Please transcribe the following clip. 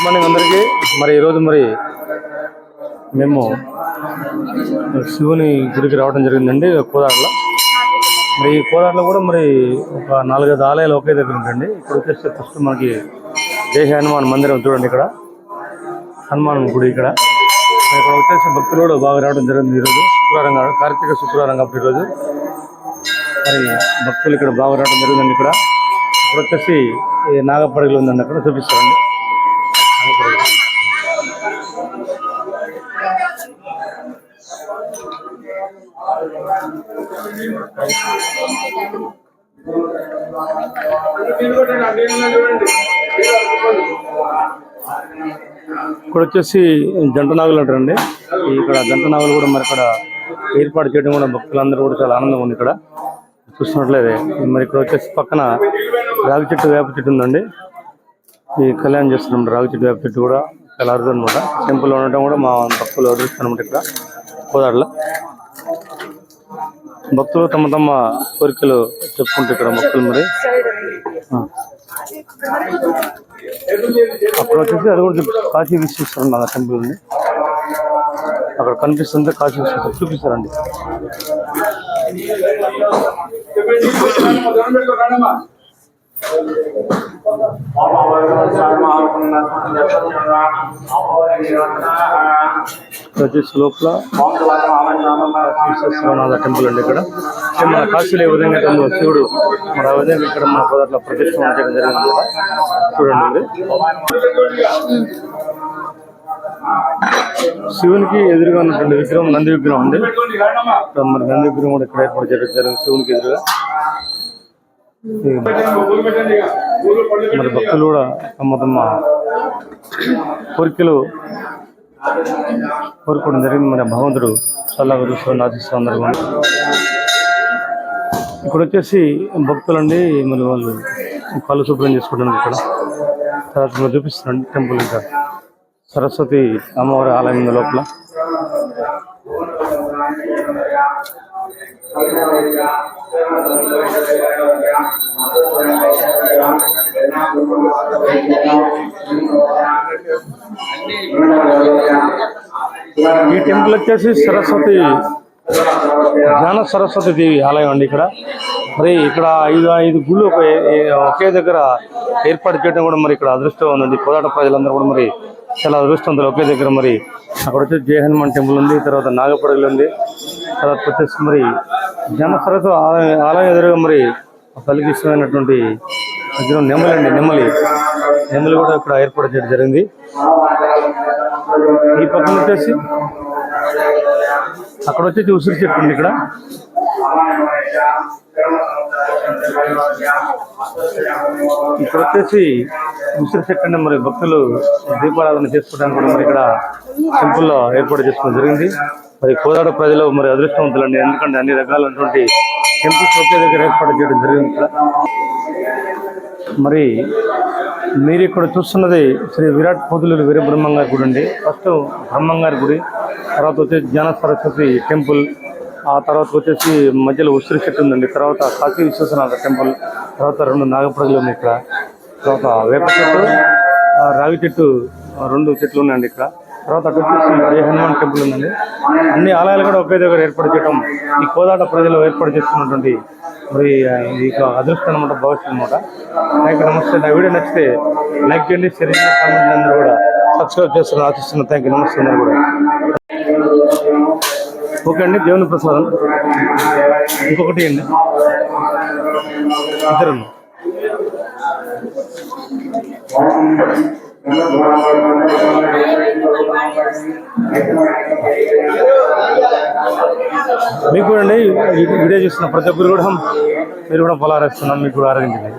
Good morning అందరికీ మరి ఈరోజు మరి మేము శివుని గుడికి రావడం జరిగిందండి కోదాడలో మరి ఈ కోదాడలో కూడా మరి ఒక నాలుగైదు ఆలయాలు ఒకే దగ్గర ఉంటుంది ఇక్కడ వచ్చేసి ఫస్ట్ మనకి జై హనుమాన్ మందిరం చూడండి ఇక్కడ. హనుమాన్ గుడి ఇక్కడ. ఇక్కడ వచ్చేసి భక్తులు కూడా బాగా రావడం జరిగింది ఈరోజు. శుక్రవారం కాదు కార్తీక శుక్రవారం కాబట్టి ఈరోజు. మరి భక్తులు ఇక్కడ బాగా రావడం జరిగిందండి ఇక్కడ. ఇక్కడ వచ్చేసి ఈ నాగపడగలు ఉందండి అక్కడ చూపిస్తారండి. ఇక్కడ వచ్చేసి జంట నాగులు అంటారండి ఇక్కడ జంట నాగులు కూడా మరి ఇక్కడ ఏర్పాటు చేయడం కూడా భక్తులందరూ కూడా చాలా ఆనందంగా ఉంది ఇక్కడ. చూస్తున్నట్లయితే. మరి ఇక్కడ వచ్చేసి పక్కన రాగి చెట్టు వేప చెట్టు ఉందండి. ఈ కళ్యాణం చేస్తున్నాం రాగి చెట్టు వేప చెట్టు కూడా చాలా అరుదు అనమాట టెంపుల్ ఉండటం కూడా మా భక్తులు అదృష్టం అనమాట ఇక్కడ కోదాడలో. భక్తులు తమ తమ కోరికలు చెప్పుకుంటే ఇక్కడ భక్తులు మరి. అక్కడ వచ్చేసి అది కూడా కాశీ విశ్వేశ్వరం మన టెంపుల్ని ఉంది అక్కడ కనిపిస్తుంది కాశీ విశ్వేశ్వరం చూపిస్తారండి. వచ్చేసి లోపల విశ్వేశ్వరనాథ టెంపుల్ అండి ఇక్కడ. మన కాశీలో ఏ విధంగా శివుడు మన విధంగా ఇక్కడ మన పదార్థంలో ప్రతిష్టం చేయడం జరిగింది చూడండి శివునికి ఎదురుగా ఉన్నటువంటి విగ్రహం నంది విగ్రహం ఉంది మరి నంది విగ్రహం కూడా ఇక్కడ ఏర్పాటు చేయడం జరిగింది శివునికి ఎదురుగా. మరి భక్తులు కూడా తమ తమ కోరికలు కోరుకోవడం జరిగింది. మరి భగవంతుడు చల్లగా చూసుకొని ఆశిస్తూ అందరూ ఇక్కడ వచ్చేసి భక్తులండి మరి వాళ్ళు కళ్ళు శుభ్రం చేసుకుంటున్నారు ఇక్కడ. తర్వాత మీరు చూపిస్తున్నాండి టెంపుల్ ఇంకా. సరస్వతి అమ్మవారి ఆలయం ఉంది లోపల. ఈ టెంపుల్ వచ్చేసి సరస్వతి జ్ఞాన సరస్వతి దేవి ఆలయం అండి ఇక్కడ. మరి ఇక్కడ ఐదు ఐదు గుళ్ళు ఒక ఒకే దగ్గర ఏర్పాటు చేయడం కూడా మరి ఇక్కడ అదృష్టం ఉందండి. కోదాట ప్రజలందరూ కూడా మరి చాలా అదృష్టం ఒకే దగ్గర మరి. అక్కడ వచ్చేసి జయ హనుమాన్ టెంపుల్ ఉంది తర్వాత నాగపడగలు ఉంది తర్వాత వచ్చేసి మరి జన సరస్వతి ఆలయం ఆలయం ఎదురుగా మరి తల్లికి ఇష్టమైనటువంటి విగ్రహం నెమ్మలి అండి నెమ్మలి నెమ్మలి కూడా ఇక్కడ ఏర్పాటు చేయడం జరిగింది. ఈ పక్కన వచ్చేసి అక్కడ వచ్చేసి ఉసిరి చెట్టు ఉంది ఇక్కడ. ఇక్కడ వచ్చేసి ఉసిరి చెట్టు అంటే మరి భక్తులు దీపారాధన చేసుకోవడానికి కూడా మరి ఇక్కడ టెంపుల్లో ఏర్పాటు చేసుకోవడం జరిగింది. మరి కోదాడ ప్రజలు మరి అదృష్టవంతులండి. ఎందుకంటే అన్ని రకాలైనటువంటి టెంపుల్స్ ఒకే దగ్గర ఏర్పాటు చేయడం జరిగింది ఇక్కడ. మరి మీరు ఇక్కడ చూస్తున్నది శ్రీ విరాట్ పోతులూరు వీర బ్రహ్మంగారి గుడి అండి. ఫస్ట్ బ్రహ్మంగారి గుడి తర్వాత వచ్చేసి జ్ఞాన సరస్వతి టెంపుల్ ఆ తర్వాత వచ్చేసి మధ్యలో ఉసిరి చెట్టు ఉందండి. తర్వాత కాశీ విశ్వనాథ టెంపుల్ తర్వాత రెండు నాగప్రజలు ఉన్నాయి ఇక్కడ. తర్వాత వేప చెట్టు ఆ రావి చెట్టు రెండు చెట్లు ఉన్నాయండి ఇక్కడ. తర్వాత అటు వచ్చేసి జయ హనుమాన్ టెంపుల్ ఉందండి అన్ని ఆలయాలు కూడా ఒకే దగ్గర ఏర్పాటు చేయడం ఈ కోదాట ప్రజలు ఏర్పాటు చేస్తున్నటువంటి మరి ఈ అదృష్టం అనమాట భవిష్యత్ అనమాట థ్యాంక్ యూ నమస్తే నా వీడియో నచ్చితే లైక్ చేయండి షేర్ చేయండి అందరూ కూడా సబ్స్క్రైబ్ చేస్తున్నారు ఆశిస్తున్నారు థ్యాంక్ యూ నమస్తే అందరూ కూడా ఓకే అండి దేవుని ప్రసాదం ఇంకొకటి అండి ఇద్దరు మీకు కూడా అండి వీడియో చూస్తున్న ప్రతి ఒక్కరు కూడా మీరు కూడా పొలారేస్తున్నాం మీకు కూడా ఆరోగించండి